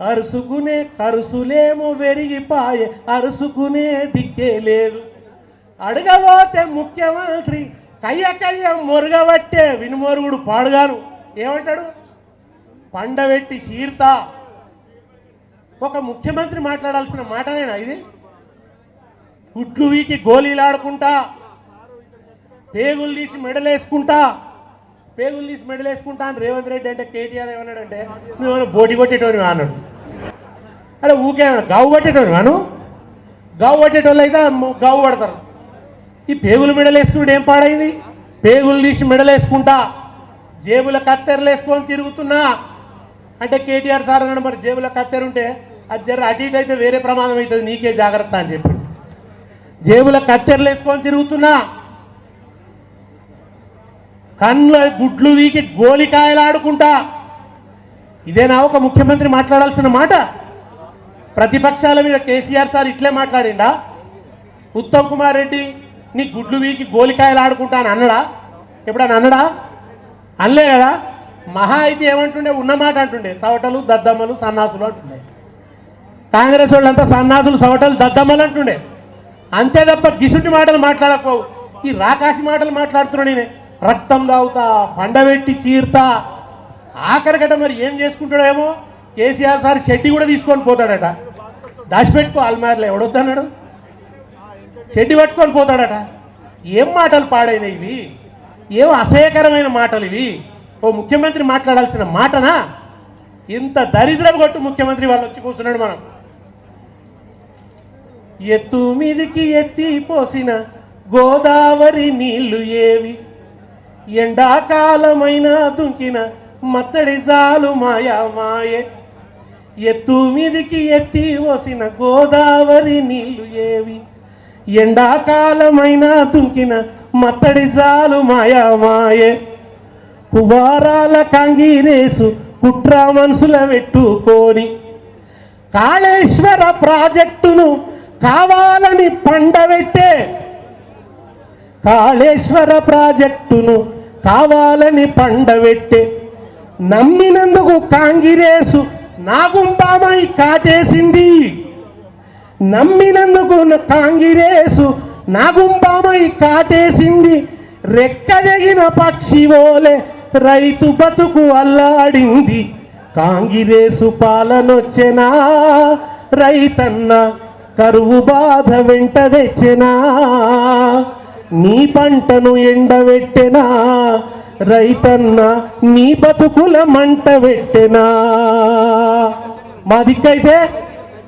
అరుసుకునే కరుసులేమో వెరిగిపాయే అరుసుకునే దిక్కే లేదు. అడగబోతే ముఖ్యమంత్రి కయ్య కయ్య మొరగబట్టే వినుమరుగుడు పాడుగాను. ఏమంటాడు? పండబెట్టి చీర్తా. ఒక ముఖ్యమంత్రి మాట్లాడాల్సిన మాటనేనా ఇది? గుడ్లు వీకి గోళీలాడుకుంటా పేగులు తీసి మెడలేసుకుంటా పేగులు తీసి మెడల్ అని రేవంత్ రెడ్డి అంటే కేటీఆర్ ఏమన్నాడంటే నువ్వు బోటి కొట్టేటోని అన్నాడు. అరే ఊకే గావు పట్టేటోని వాను గావు పట్టేటోళ్ళు అయితే ము- గావు పడతారు. ఈ పేగులు మెడలేసుకుంటే ఏం పాడైంది? పేగులు తీసి మెడలేసుకుంటా జేబుల కత్తెరలు వేసుకొని తిరుగుతున్నా. అంటే కేటీఆర్ సార్ అన్నాడు మరి జేబుల కత్తెర ఉంటే అది జర అటు ఇటు అయితే వేరే ప్రమాదం అవుతుంది. నీకే జాగ్రత్త అని చెప్పి జేబుల కత్తెరలు వేసుకొని తిరుగుతున్నా. కండ్ల గుడ్లు వీకి గోలికాయలు ఆడుకుంటా. ఇదేనా ఒక ముఖ్యమంత్రి మాట్లాడాల్సిన మాట. ప్రతిపక్షాల మీద కేసీఆర్ సార్ ఇట్లే మాట్లాడిండా? ఉత్తమ్ కుమార్ రెడ్డి నీ గుడ్లు వీకి గోలికాయలు ఆడుకుంటా అని అన్నడా? ఎప్పుడన్నా అన్నడా? అనలే కదా. మహా అయితే ఏమంటుండే? ఉన్నమాట అంటుండే. చవటలు దద్దమ్మలు సన్నాసులు అంటుండే. కాంగ్రెస్ వాళ్ళంతా సన్నాసులు చవటలు దద్దమ్మలు అంటుండే. అంతే తప్ప గిసుటి మాటలు మాట్లాడకపోవు. ఈ రాకాసి మాటలు మాట్లాడుతున్నాడు నేనే. రక్తం తాగుతా పండబెట్టి చీరుతా. ఆఖరికట మరి ఏం చేసుకుంటాడేమో? కేసీఆర్ సార్ షెడ్డి కూడా తీసుకొని పోతాడట. దాచిపెట్టుకో అల్మార్లో ఎవడొద్దన్నాడు షెడ్డి పట్టుకొని పోతాడట. ఏం మాటలు పాడైన ఇవి? ఏం అసహ్యకరమైన మాటలు ఇవి? ఓ ముఖ్యమంత్రి మాట్లాడాల్సిన మాటనా? ఇంత దరిద్రం కొట్టు ముఖ్యమంత్రి వాళ్ళు వచ్చి కూర్చున్నాడు మనం. ఎత్తు మీదికి ఎత్తి పోసిన గోదావరి నీళ్ళు ఏవి? ఎండాకాలమైన దుంకిన మత్తడి జాలు మాయా మాయే ఎత్తు మీదికి ఎత్తి వసిన గోదావరి నీళ్ళు ఏవి? ఎండాకాలమైన దుంకిన మత్తడి జాలు మాయా మాయే కువారాల కంగిరేసు కుట్ర మనసుల పెట్టుకొని కాళేశ్వర ప్రాజెక్టును కావాలని పండబెట్టే. కాళేశ్వర ప్రాజెక్టును కావాలని పండబెట్టే నమ్మినందుకు కాంగిరేసు నాగుంబామై కాటేసింది. నమ్మినందుకు న- కాంగిరేసు నాగుంబామై కాటేసింది. రెక్కదగిన పక్షి ఓలే రైతు బతుకు అల్లాడింది. కాంగిరేసు పాలనొచ్చెనా? రైతన్న కరువు బాధ వెంట తెచ్చెనా? నీ పంటను ఎండబెట్టెనా? రైతన్న నీ బతుకుల మంట పెట్టెనా మా దిక్కైతే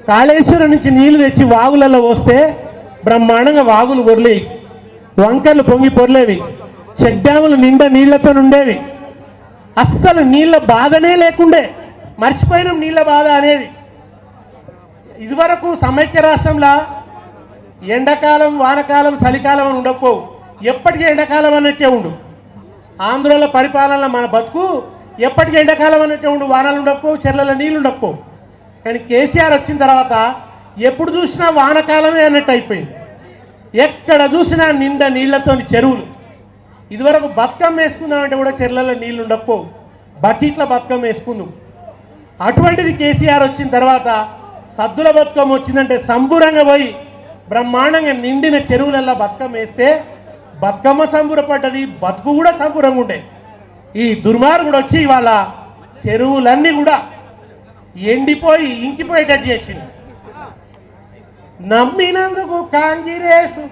కాళేశ్వరం నుంచి నీళ్ళు తెచ్చి వాగులలో వస్తే బ్రహ్మాండంగా వాగులు పొర్లేవి వంకర్లు పొంగి పొర్లేవి. చెక్ డ్యాములు నిండా నీళ్ళతో ఉండేవి అస్సలు నీళ్ళ బాధనే లేకుండే. మర్చిపోయినాం నీళ్ళ బాధ అనేది. ఇదివరకు సమైక్య రాష్ట్రంలో ఎండాకాలం వానకాలం చలికాలం అని ఉండకపోవు ఎప్పటికీ ఎండాకాలం అన్నట్టే ఉండు. ఆంధ్రలో పరిపాలనలో మన బతుకు ఎప్పటికీ ఎండాకాలం అన్నట్టే ఉండు. వానలు ఉండకపోవు చెర్లలో నీళ్ళు ఉండకపోవు కానీ కేసీఆర్ వచ్చిన తర్వాత ఎప్పుడు చూసినా వానకాలమే అన్నట్టు అయిపోయింది. ఎక్కడ చూసినా నిండా నీళ్ళతోని చెరువులు. ఇదివరకు బతుకమ్మ వేసుకుందామంటే కూడా చెర్లలో నీళ్ళు ఉండకపోవు బకెట్ల బతుకమ్మ వేసుకుందాం. అటువంటిది కేసీఆర్ వచ్చిన తర్వాత సద్దుల బతుకమ్మ వచ్చిందంటే సంబురంగా పోయి బ్రహ్మాండంగా నిండిన చెరువులల్లో బతుకమ్మ వేస్తే బతుకమ్మ సంబురపడ్డది బతుకు కూడా సంబురంగా ఉండే. ఈ దుర్మార్గుడు వచ్చి ఇవాళ చెరువులన్నీ కూడా ఎండిపోయి ఇంకిపోయేటట్టు చేసింది నమ్మినందుకు కాంగిరేసు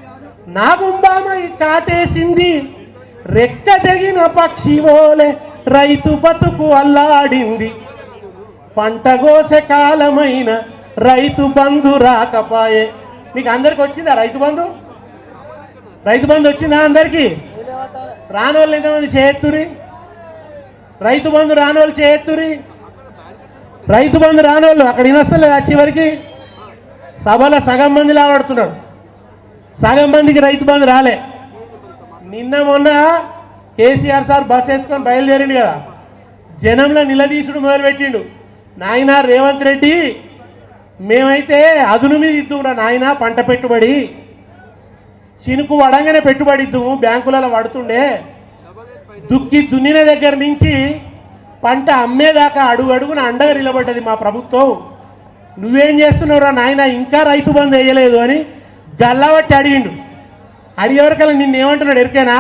నా గుంబామై కాటేసింది. రెక్క తెగిన పక్షి ఓలే రైతు బతుకు అల్లాడింది. పంట కోసే కాలమైన రైతు బంధు రాకపాయే. మీకు అందరికి వచ్చిందా రైతు బంధు? రైతు బంధు వచ్చిందా అందరికి? రానోళ్ళు ఎంతమంది చేయత్తురి రైతు బంధు రానోళ్ళు చేయత్తురి రైతు బంధు రానోళ్ళు అక్కడ వినొస్తలేదు ఆ చివరికి? సభలో సగం మంది లావాడుతున్నాడు. సగం మందికి రైతు బంధు రాలే. నిన్న మొన్న కేసీఆర్ సార్ బస్ వేసుకొని బయలుదేరిండు కదా. జనంలో నిలదీసుడు మొదలుపెట్టిండు. నాయన రేవంత్ రెడ్డి మేమైతే అదును మీద ఇద్దురా నాయన పంట పెట్టుబడి. చినుకు వడంగానే పెట్టుబడి ఇద్దుము బ్యాంకులలో పడుతుండే దుక్కి దున్నిన దగ్గర నుంచి పంట అమ్మేదాకా అడుగు అడుగున అండగా నిలబడ్డది మా ప్రభుత్వం. నువ్వేం చేస్తున్నావురా నాయన ఇంకా రైతు బంధు వేయలేదు అని గల్లబట్టి అడిగిండు. అడిగేవరకల్లా నిన్న ఏమంటున్నాడు ఎరికేనా?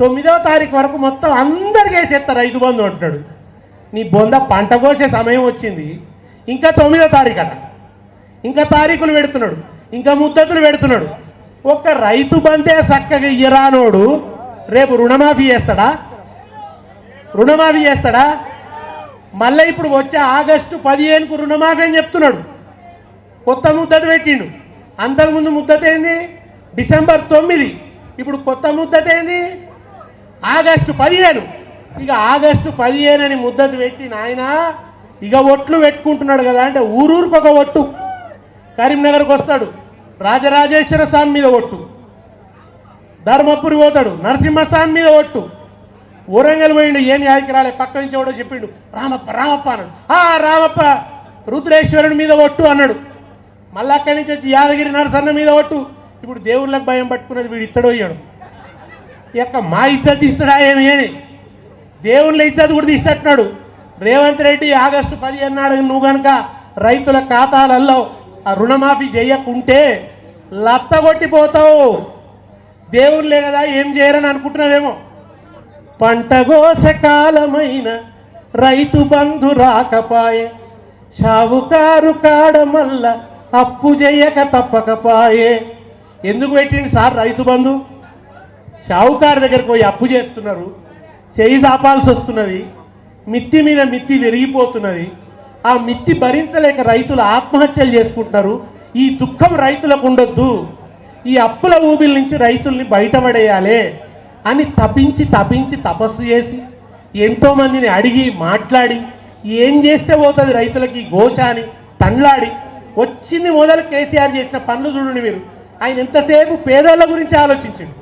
తొమ్మిదవ తారీఖు వరకు మొత్తం అందరికీ వేసేస్తా రైతు బంధు అంటున్నాడు. నీ బొంద పంట కోసే సమయం వచ్చింది. ఇంకా తొమ్మిదో తారీఖు అట. ఇంకా తారీఖులు పెడుతున్నాడు. ఇంకా ముద్దతులు పెడుతున్నాడు. ఒక్క రైతు బంతే చక్కగా ఇయ్యరానోడు. రేపు రుణమాఫీ చేస్తాడా? రుణమాఫీ చేస్తాడా? మళ్ళీ ఇప్పుడు వచ్చే ఆగస్టు పదిహేనుకు రుణమాఫీ అని చెప్తున్నాడు. కొత్త ముద్దత పెట్టిండు. అంతకుముందు ముద్దత ఏంది? డిసెంబర్ తొమ్మిది. ఇప్పుడు కొత్త ముద్దత ఏంది? ఆగస్టు పదిహేను. ఇక ఆగస్టు పదిహేను అని ముద్దత పెట్టి నాయన ఇక ఒట్లు పెట్టుకుంటున్నాడు కదా అంటే ఊరూరుకు ఒక ఒట్టు. కరీంనగర్కి వస్తాడు. రాజరాజేశ్వర స్వామి మీద ఒట్టు. ధర్మపురి పోతాడు. నరసింహస్వామి మీద ఒట్టు. ఊరంగల్ పోయిండు. ఏం యాదికి రాలే. పక్క నుంచి ఎవడో చెప్పిండు. రామప్ప రామప్ప అన్నాడు. ఆ రామప్ప రుద్రేశ్వరుని మీద ఒట్టు అన్నాడు. మళ్ళీ అక్కడి నుంచి వచ్చి యాదగిరి నరసన్న మీద ఒట్టు. ఇప్పుడు దేవుళ్ళకి భయం పట్టుకున్నది వీడు ఇత్తడో ఇయ్యడు. ఈ యొక్క మా ఇజ్జత్ ఇస్తాడా ఏమి? ఏమి? దేవుళ్ళ ఇజ్జత్ కూడా తీసేట్టున్నాడు రేవంత్ రెడ్డి ఆగస్టు పదిహేను నాడు నువ్వు కనుక రైతుల ఖాతాలలో ఆ రుణమాఫీ చేయకుంటే లత్తగొట్టిపోతావు. దేవుళ్ళే కదా ఏం చేయరని అనుకుంటున్నావేమో? పంట కోసకాలమైన రైతు బంధు రాకపాయే షావుకారు కాడ మల్ల అప్పు చేయక తప్పకపాయే. ఎందుకు పెట్టింది సార్ రైతు బంధు? షావుకారు దగ్గరికి పోయి అప్పు చేస్తున్నారు చేయి చాపాల్సి వస్తున్నది మిత్తి మీద మిత్తి విరిగిపోతున్నది. ఆ మిత్తి భరించలేక రైతులు ఆత్మహత్యలు చేసుకుంటున్నారు. ఈ దుఃఖం రైతులకు ఉండొద్దు. ఈ అప్పుల ఊబిల నుంచి రైతుల్ని బయటపడేయాలి అని తపించి తపించి తపస్సు చేసి ఎంతోమందిని అడిగి మాట్లాడి ఏం చేస్తే పోతుంది రైతులకి ఘోష అని తండ్లాడి వచ్చింది మొదలు కేసీఆర్ చేసిన పనులు చూడండి మీరు. ఆయన ఎంతసేపు పేదోళ్ళ గురించి ఆలోచించండి.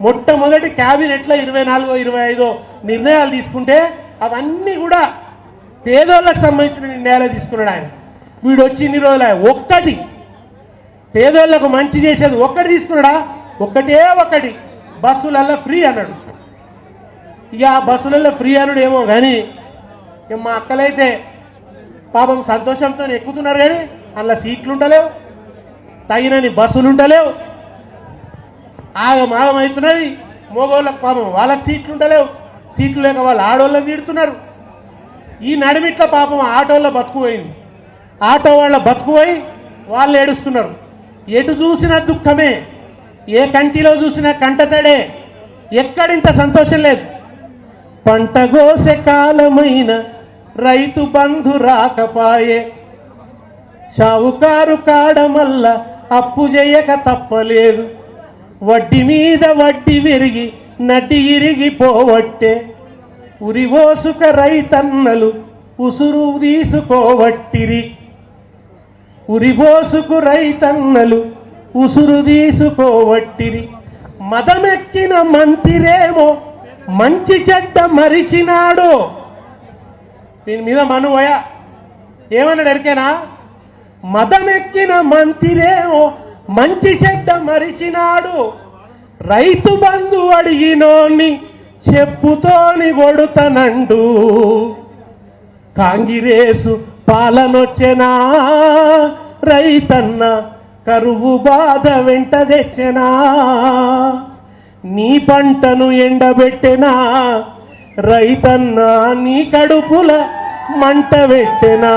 మొట్టమొదటి క్యాబినెట్లో ఇరవై నాలుగో ఇరవై ఐదో నిర్ణయాలు తీసుకుంటే అవన్నీ కూడా పేదోళ్ళకి సంబంధించిన నిర్ణయాలు తీసుకున్నాడు ఆయన. వీడు వచ్చి ఇన్ని రోజులు ఒక్కటి. పేదోళ్ళకు మంచి చేసేది ఒక్కటి తీసుకున్నాడా? ఒక్కటే ఒక్కటి. బస్సులల్లో ఫ్రీ అన్నాడు. ఇక ఆ బస్సులలో ఫ్రీ అన్నాడు ఏమో కానీ మా అక్కలైతే పాపం సంతోషంతో ఎక్కుతున్నారు కానీ అందులో సీట్లు ఉండలేవు. తగినని బస్సులు ఉండలేవు. ఆగం ఆగం అవుతున్నది. మగవాళ్ళకి పాపం వాళ్ళకి సీట్లు ఉండలేవు. సీట్లు లేక వాళ్ళు ఆడవాళ్ళని తిడుతున్నారు. ఈ నడిమిట్ల పాపం ఆటోళ్ళ బతుకుపోయింది. ఆటో వాళ్ళ బతుకుపోయి వాళ్ళు ఏడుస్తున్నారు. ఎటు చూసినా దుఃఖమే ఏ కంటిలో చూసినా కంటతడే ఎక్కడింత సంతోషం లేదు. పంట కోసే కాలమైన రైతు బంధు రాకపాయే. షావుకారు కాడమల్ల అప్పు చేయక తప్పలేదు. వడ్డీ మీద వడ్డీ విరిగి నటి ఇరిగిపోవట్టే. ఉరివోసుక రైతన్నలు ఉసురు తీసుకోవట్టిరి. ఉరిబోసుకు రైతన్నలు ఉసురు తీసుకోవట్టిరి. మదమెక్కిన మంతిరేమో మంచి చెడ్డ మరిచినాడు. దీని మీద మనువయ ఏమన్నాడు ఎరికేనా? మదమెక్కిన మంతిరేమో మంచి చెడ్డ మరిచినాడు. రైతు బంధు అడిగినోని చెప్పుతోని కొడుతనండు. కాంగిరేసు పాలనొచ్చెనా రైతన్న కరువు బాధ వెంట తెచ్చెనా. నీ పంటను ఎండబెట్టెనా రైతన్న నీ కడుపుల మంట పెట్టెనా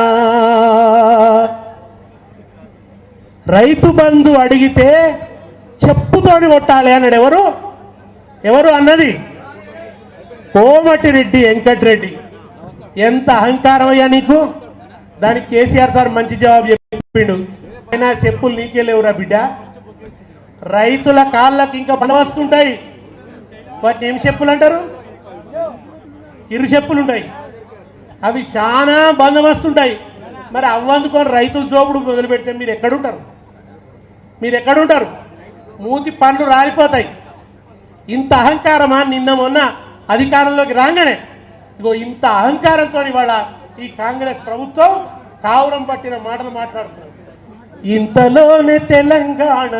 రైతు బంధు అడిగితే చెప్పుతోని కొట్టాలి అన్నాడు ఎవరు? ఎవరు అన్నది? కోమటిరెడ్డి వెంకటరెడ్డి. ఎంత అహంకారం అయ్యా నీకు? దానికి కేసీఆర్ సార్ మంచి జవాబు చెప్పిండు. అయినా చెప్పులు నీకే లేవురా బిడ్డ. రైతుల కాళ్ళకి ఇంకా బల వస్తుంటాయి. వాటిని ఏం చెప్పులు అంటారు? ఇరు చెప్పులు ఉంటాయి. అవి చాలా బందోబస్తుంటాయి మరి అవ్వందుకొని రైతులు జోబుడు మొదలు పెడితే మీరు ఎక్కడుంటారు? మీరు ఎక్కడుంటారు? మూతి పండ్లు రాలిపోతాయి. ఇంత అహంకారమా నిన్న మొన్న? అధికారంలోకి రాగానే ఇగో ఇంత అహంకారంతో ఇవాళ ఈ కాంగ్రెస్ ప్రభుత్వం కావురం పట్టిన మాటలు మాట్లాడుతున్నారు. ఇంతలోనే తెలంగాణ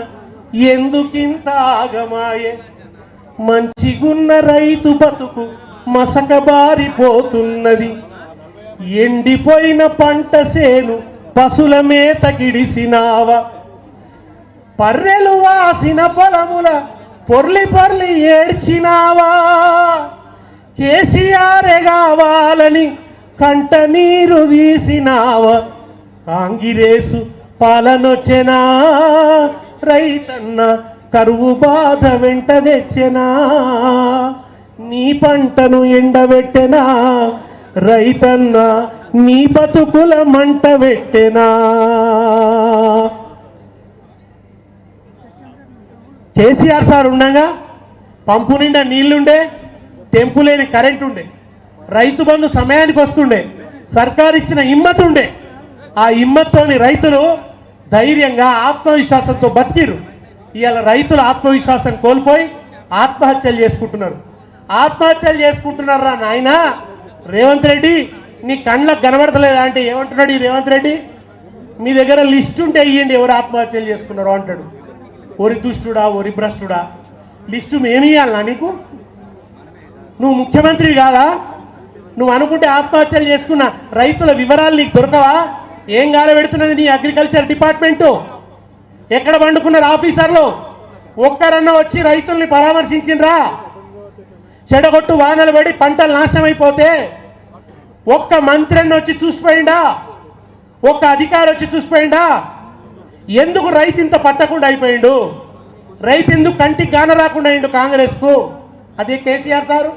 ఎందుకింత ఆగమాయే? మంచిగున్న రైతు బతుకు మసకబారిపోతున్నది. ఎండిపోయిన పంట సేను పశుల మేత గిడిసినావా. పర్రెలు వాసిన పొలముల పొర్లి పొర్లి ఏడ్చినావా? కేసీఆరే కావాలని కంట నీరు వీసినావా. కాంగిరేసు పాలనొచ్చెనా? రైతన్న కరువు బాధ వెంట తెచ్చెనా? నీ పంటను ఎండబెట్టెనా? రైతన్న నీ బతుకుల మంట పెట్టెనా? కేసీఆర్ సార్ ఉండగా? పంపు నిండా నీళ్ళుండే తెంపు లేని కరెంట్ ఉండే. రైతు బంధు సమయానికి వస్తుండే. సర్కార్ ఇచ్చిన హిమ్మత్ ఉండే. ఆ హిమ్మత్తోని రైతులు ధైర్యంగా ఆత్మవిశ్వాసంతో బతికిరు ఇవాళ రైతులు ఆత్మవిశ్వాసం కోల్పోయి ఆత్మహత్యలు చేసుకుంటున్నారు. ఆత్మహత్యలు చేసుకుంటున్నారా నాయన? రేవంత్ రెడ్డి నీ కళ్ళకు కనబడతలేదా అంటే ఏమంటున్నాడు ఈ రేవంత్ రెడ్డి? మీ దగ్గర లిస్ట్ ఉంటే ఇవ్వండి ఎవరు ఆత్మహత్యలు చేసుకున్నారో అంటాడు. ఒరి దుష్టుడా ఒరి భ్రష్టుడా? లిస్టు మేమియాలనా నీకు? నువ్వు ముఖ్యమంత్రి కాదా? నువ్వు అనుకుంటే ఆత్మహత్యలు చేసుకున్న రైతుల వివరాలు నీకు దొరకవా? ఏం గాలబెడుతున్నది నీ అగ్రికల్చర్ డిపార్ట్మెంటు? ఎక్కడ పండుకున్నారు ఆఫీసర్లు? ఒక్కరన్నా వచ్చి రైతుల్ని పరామర్శించిండ్రా? చెడగొట్టు వానలు పడి పంటలు నాశనం అయిపోతే ఒక్క మంత్రిని వచ్చి చూసిపోయిండా? ఒక్క అధికారి వచ్చి చూసిపోయిండా? ఎందుకు రైతు ఇంత పట్టకుండా అయిపోయిండు? రైతు ఎందుకు కంటికి గాన రాకుండా అయిండు కాంగ్రెస్కు? అది అదే కేసీఆర్ సారు.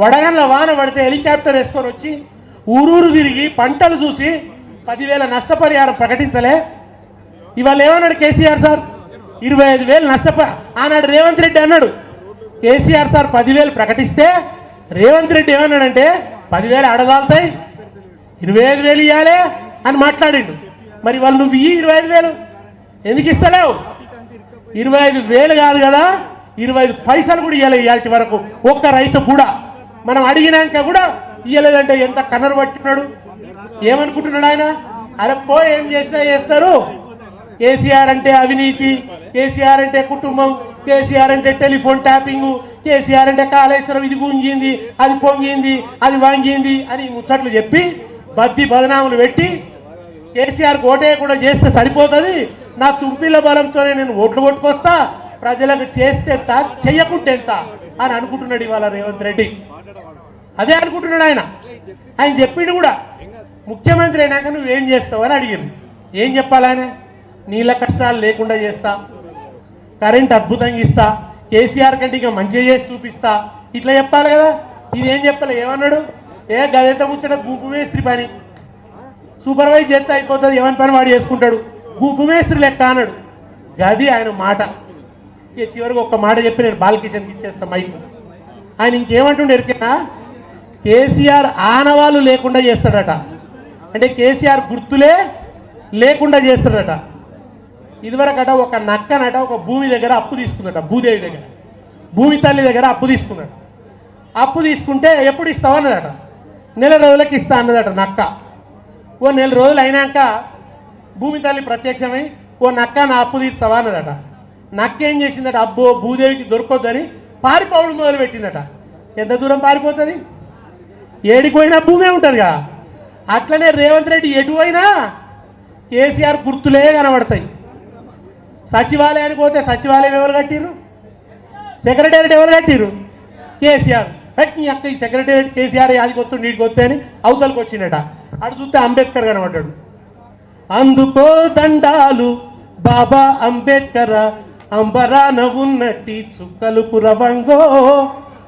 వడగండ్ల వాన పడితే హెలికాప్టర్ వేసుకొని వచ్చి ఊరూరు తిరిగి పంటలు చూసి పదివేల నష్టపరిహారం ప్రకటించలే. ఇవాళ ఏమన్నాడు కేసీఆర్ సార్? ఇరవై ఐదు వేలు నష్టప ఆనాడు రేవంత్ రెడ్డి అన్నాడు. కేసీఆర్ సార్ పదివేలు ప్రకటిస్తే రేవంత్ రెడ్డి ఏమన్నాడంటే పదివేలు అడదాలుతాయి ఇరవై ఐదు వేలు ఇవ్వాలి అని మాట్లాడిండు. మరి వాళ్ళు నువ్వు ఇయ్యి ఇరవై ఐదు వేలు. ఎందుకు ఇస్తలేవు? ఇరవై ఐదు వేలు కాదు కదా ఇరవై ఐదు పైసలు కూడా ఇవ్వాలి ఇవాటి వరకు ఒక్క రైతు కూడా. మనం అడిగినాక కూడా ఇయ్యలేదంటే ఎంత కనరు పట్టుకున్నాడు ఏమనుకుంటున్నాడు ఆయన? అరే పో ఏం చేసినా చేస్తారు. కేసీఆర్ అంటే అవినీతి కేసీఆర్ అంటే కుటుంబం కేసీఆర్ అంటే టెలిఫోన్ ట్యాపింగ్ కేసీఆర్ అంటే కాళేశ్వరం ఇది గుంజింది అది పొంగింది అది వంగింది అని ముచ్చట్లు చెప్పి బద్ది బదనాములు పెట్టి కేసీఆర్ ఓటే కూడా చేస్తే సరిపోతుంది. నా తుంపిల బలంతోనే నేను ఓట్లు కొట్టుకొస్తా. ప్రజలకు చేస్తే ఎంత చెయ్యకుంటే ఎంత? అని అనుకుంటున్నాడు ఇవాళ రేవంత్ రెడ్డి. అదే అనుకుంటున్నాడు ఆయన. ఆయన చెప్పిండు కూడా. ముఖ్యమంత్రి అయినాక నువ్వేం చేస్తావు అని అడిగింది ఏం చెప్పాలి ఆయన? నీళ్ళ కష్టాలు లేకుండా చేస్తా. కరెంట్ అద్భుతంగా ఇస్తా. కేసీఆర్ కంటే ఇంకా మంచిగా చేసి చూపిస్తా. ఇట్లా చెప్పాలి కదా? ఇది ఏం చెప్పాలి? ఏమన్నాడు? ఏ గదెంత ముచ్చట గుంపు మేస్త్రి పని. సూపర్వైజ్ చేస్తే అయిపోతుంది. ఎవరి పని వాడు చేసుకుంటాడు? గుంపు మేస్త్రి లెక్క అన్నాడు. గది ఆయన మాట. చివరికి ఒక్క మాట చెప్పి నేను బాలకిషన్కి ఇచ్చేస్తా మైక్. ఆయన ఇంకేమంటుండే ఎరికైనా? కేసీఆర్ ఆనవాళ్ళు లేకుండా చేస్తాడట. అంటే కేసీఆర్ గుర్తులే లేకుండా చేస్తాడట. ఇదివరకట ఒక నక్కనట ఒక భూమి దగ్గర అప్పు తీసుకుందట భూదేవి దగ్గర. భూమి తల్లి దగ్గర అప్పు తీసుకున్నాడు అప్పు తీసుకుంటే ఎప్పుడు ఇస్తావు అన్నదట. నెల రోజులకి ఇస్తా అన్నదట నక్క. ఓ నెల రోజులు అయినాక భూమి తల్లి ప్రత్యక్షమై ఓ నక్క నా అప్పు తీర్చవా అన్నదట. నక్కేం చేసిందట? అబ్బో భూదేవికి దొరకొద్దని పారిపోవడం మొదలు పెట్టిందట ఎంత దూరం పారిపోతుంది? ఏడికిపోయినా భూమే ఉంటుందిగా. అట్లనే రేవంత్ రెడ్డి ఎటువైనా కేసీఆర్ గుర్తులే కనబడతాయి. సచివాలయానికి పోతే సచివాలయం ఎవరు కట్టిరు సెక్రటేరియట్ ఎవరు కట్టిర్రు? కేసీఆర్. బట్ నీ అక్క ఈ సెక్రటేరియట్ కేసీఆర్ యాదికొత్తు వస్తుంది నీటికి వస్తే అని అవతలకు వచ్చిండట అటు చూస్తే అంబేద్కర్ కనబడ్డాడు. అందుకో దండాలు బాబా అంబేద్కర్ అంబరాన ఉన్నట్టి చుక్కలు పురవంగో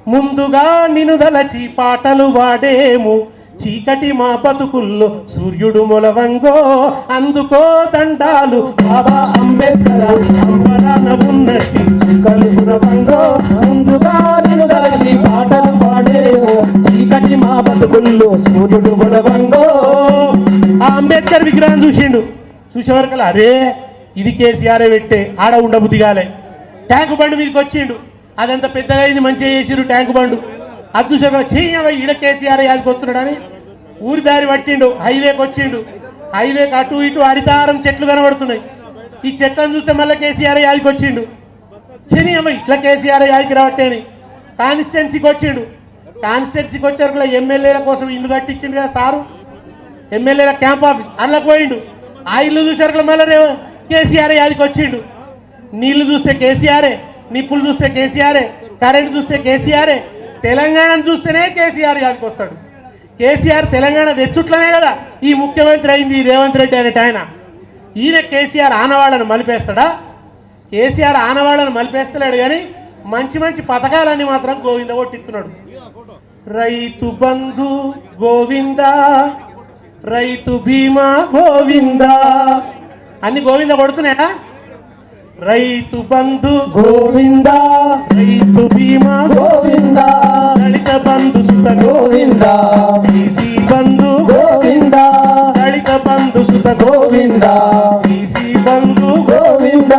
ముందుగా నినుదలచి పాటలు వాడేము. చీకటి మా బతుకుల్లో సూర్యుడు మొలవంగో. అందుకో దండాలు బాబా అంబేద్కర్ అంబరాన ఉన్నట్టి చుక్కలు పురవంగో ముందుగా నినుదలచి పాటలు వాడేము. చీకటి మా బతుకుల్లో సూర్యుడు మొలవంగో. ఆ అంబేద్కర్ విగ్రహం చూసిండు. చూసేవరకు అరే ఇది కేసీఆర్ పెట్టే ఆడ ఉండబుద్ధి కాలే. ట్యాంక్ బండ్ మీదకి వచ్చిండు. అదంత పెద్దగా అయింది మంచిగా చేసిండు ట్యాంక్ బండు. అది చూసాక చెయ్యవ ఈడ కేసీఆర్ యాదికి వస్తున్నాడని ఊరి దారి పట్టిండు హైవేకి వచ్చిండు. హైవేకి అటు ఇటు హరితారం చెట్లు కనబడుతున్నాయి. ఈ చెట్లను చూస్తే మళ్ళీ కేసీఆర్ యాదికి వచ్చిండు. శని అమ్మ ఇట్లా కేసీఆర్ యాదికి రావట్టే అని కాన్స్టిట్యున్సీకి వచ్చిండు. కాన్స్టిట్యున్సీకి వచ్చారు ఎమ్మెల్యేల కోసం ఇల్లు కట్టించిండు కదా సారు. ఎమ్మెల్యేల క్యాంప్ ఆఫీస్. అందులోకి పోయిండు. ఆ ఇల్లు చూసారు మళ్ళీ కేసీఆర్ యాదికి వచ్చిండు. నీళ్ళు చూస్తే కేసీఆరే నిప్పులు చూస్తే కేసీఆరే కరెంట్ చూస్తే కేసీఆరే తెలంగాణను చూస్తేనే కేసీఆర్ యాదికి వస్తాడు. కేసీఆర్ తెలంగాణ తెచ్చుట్లనే కదా. ఈ ముఖ్యమంత్రి అయింది రేవంత్ రెడ్డి అనేట ఆయన. ఈయన కేసీఆర్ ఆనవాళ్ళను మలిపేస్తాడా? కేసీఆర్ ఆనవాళ్ళను మలిపేస్తలేడు కానీ మంచి మంచి పథకాలన్నీ మాత్రం గోవింద కొట్టిస్తున్నాడు. రైతు బంధు గోవింద రైతు బీమా గోవింద అన్ని గోవింద కొడుతున్నాయా రైతు బంధు గోవింద రైతు బీమా గోవింద దళిత బంధు సుత గోవింద బీసీ బంధు గోవింద దళిత బంధు సుత గోవింద బీసీ బంధు గోవింద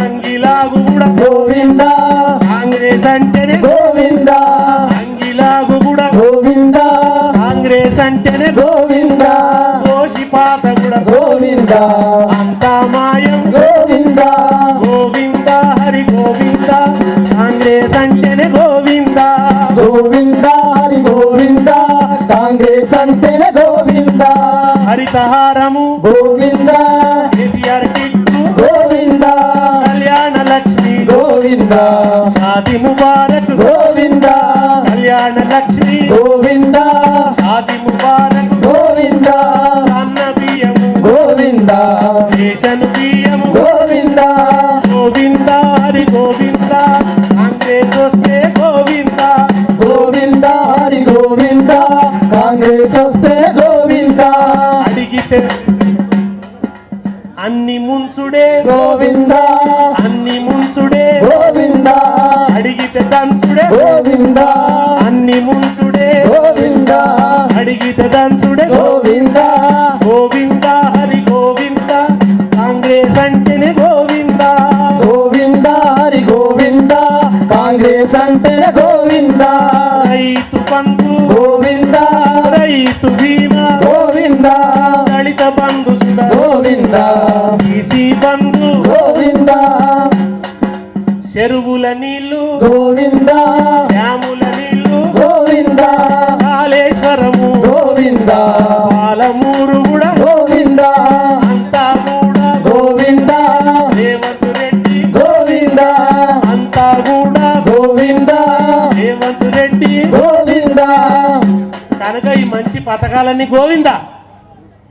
అంగిలాగు కూడా గోవింద కాంగ్రెస్ అంటేనే గోవింద అంగిలాగు కూడా గోవింద కాంగ్రెస్ అంటేనే గోవింద దోషిపాత కూడా గోవింద హరితహారము. గోవింద. కేసీఆర్ కిట్టు గోవింద. కళ్యాణ లక్ష్మి. గోవింద. షాది ముబారక్. గోవింద. కళ్యాణ లక్ష్మి. గోవింద. షాది ముబారక్. గోవింద. గోవింద. అడిగితే దంచుడే గోవింద. గోవింద. హరి గోవింద. కాంగ్రెస్ అంటేనే గోవింద. గోవింద హరి గోవింద. కాంగ్రెస్ అంటే గోవింద. రైతు పంతు గోవింద. రైతు బీమా. గోవింద. దళిత బంధు గోవింద. బీసీ బంధు. గోవింద. చెరువుల నీళ్ళు. గోవింద. పాలమూరు కూడా గోవింద. అంతా కూడా గోవింద. రేవంత్ రెడ్డి. గోవింద. అంతా కూడా గోవింద. రేవంత్ రెడ్డి. గోవింద. కనుక ఈ మంచి పథకాలన్నీ గోవింద?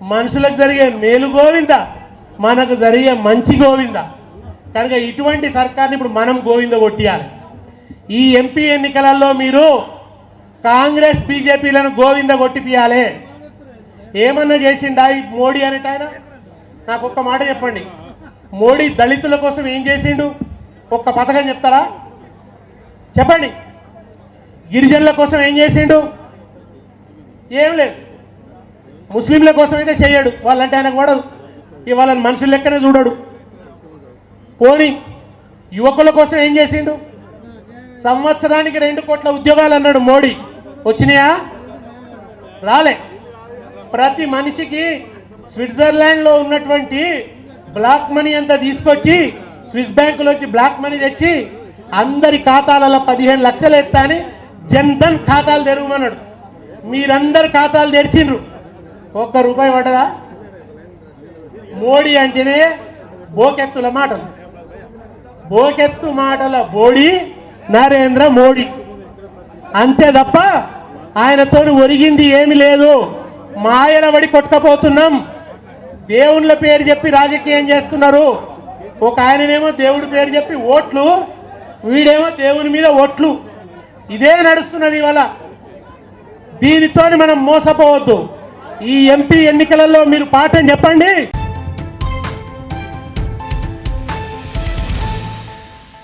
మనుషులకు జరిగే మేలు గోవింద? మనకు జరిగే మంచి గోవింద? కనుక ఇటువంటి సర్కార్ని ఇప్పుడు మనం గోవింద కొట్టియాలి. ఈ ఎంపీ ఎన్నికలలో మీరు కాంగ్రెస్ బీజేపీలను గోవింద కొట్టిపియాలి. ఏమన్నా చేసిండా ఈ మోడీ అనేట ఆయన? నాకు ఒక్క మాట చెప్పండి. మోడీ దళితుల కోసం ఏం చేసిండు? ఒక్క పథకం చెప్తారా? చెప్పండి. గిరిజనుల కోసం ఏం చేసిండు? ఏం లేదు. ముస్లింల కోసం అయితే చేయడు. వాళ్ళంటే ఆయనకు పడదు. ఇవాళ మనుషుల లెక్కనే చూడడు. పోని యువకుల కోసం ఏం చేసిండు? సంవత్సరానికి రెండు కోట్ల ఉద్యోగాలు అన్నాడు మోడీ. వచ్చినాయా? రాలే. ప్రతి మనిషికి స్విట్జర్లాండ్లో ఉన్నటువంటి బ్లాక్ మనీ అంతా తీసుకొచ్చి స్విస్ బ్యాంకులోంచి బ్లాక్ మనీ తెచ్చి అందరి ఖాతాలలో పదిహేను లక్షలు ఎత్తా అని జన్ధన్ ఖాతాలు తెరవమన్నాడు. మీరందరు ఖాతాలు తెరిచిండ్రు. ఒక్క రూపాయి పడదా మోడీ అంటేనే బోకెత్తుల మాటలు. బోకెత్తు మాటల బోడి నరేంద్ర మోడీ. అంతే తప్ప ఆయనతో ఒరిగింది ఏమి లేదు. మాయల పడి కొట్టకపోతున్నాం. దేవుళ్ళ పేరు చెప్పి రాజకీయం చేస్తున్నారు. ఒక ఆయననేమో దేవుడి పేరు చెప్పి ఓట్లు వీడేమో దేవుని మీద ఓట్లు. ఇదే నడుస్తున్నది ఇవాళ. దీనితో మనం మోసపోవద్దు. ఈ ఎంపీ ఎన్నికలలో మీరు పాఠం చెప్పండి.